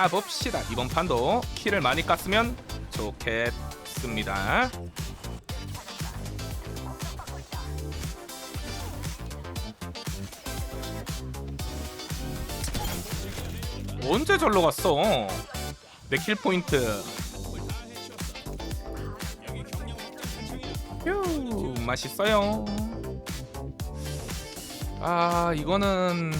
가봅시다. 이번 판도 키를 많이 깠으면 좋겠습니다. 언제 절로 갔어? 내킬 포인트. 휴, 맛있어요. 아, 이거는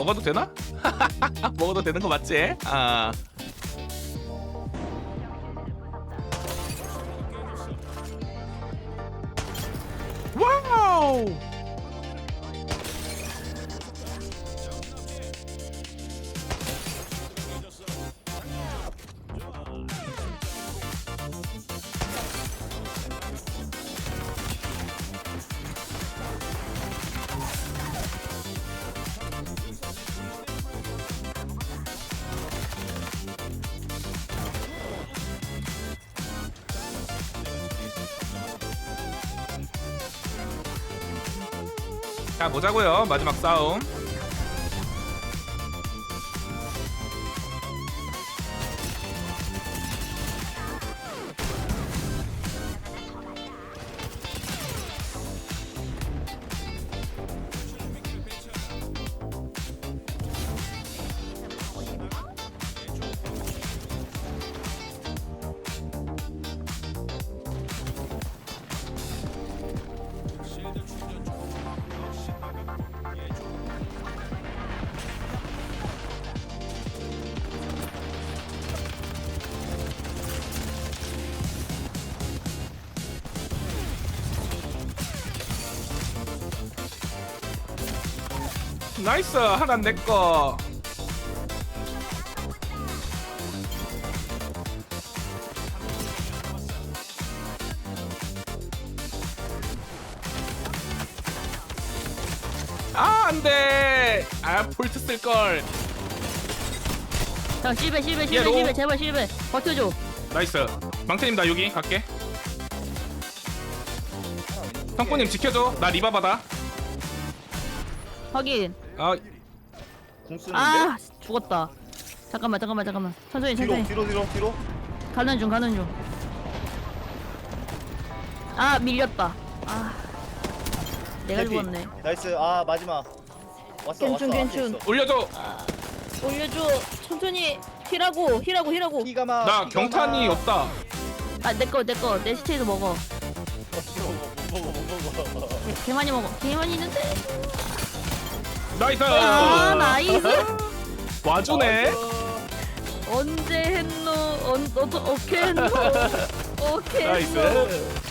먹어도 되나? 먹어도 되는 거 맞지? 아. 자 보자고요. 마지막 싸움 나이스 하나 내꺼 아 안돼. 아 폴트 쓸걸. 자 실베 실베 실베 얘로. 실베 제발 실베 버텨줘. 나이스. 망태님 나 여기 갈게. 성포님 지켜줘. 나 리바 받아. 확인 아. 궁 쓰는데? 아 죽었다. 잠깐만 잠깐만 잠깐만. 천천히 뒤로 천천히. 뒤로 뒤로 뒤로. 가는 중 가는 중 아 밀렸다. 아. 내가 해피. 죽었네. 나이스. 아 마지막. 왔어 괜춘, 왔어 괜춘. 앞에 있어. 올려줘. 올려줘. 천천히 힐하고 힐하고 힐하고. 피가마 나 경탄이 없다. 아 내꺼 내꺼 내 시체에도 먹어. 못 먹어 못 먹어. 개 많이 먹어. 개 많이 있는데 나이스! 아 나이스. 와주네. 아, 언제 했노? 언 어케 했노? 했노? 나이스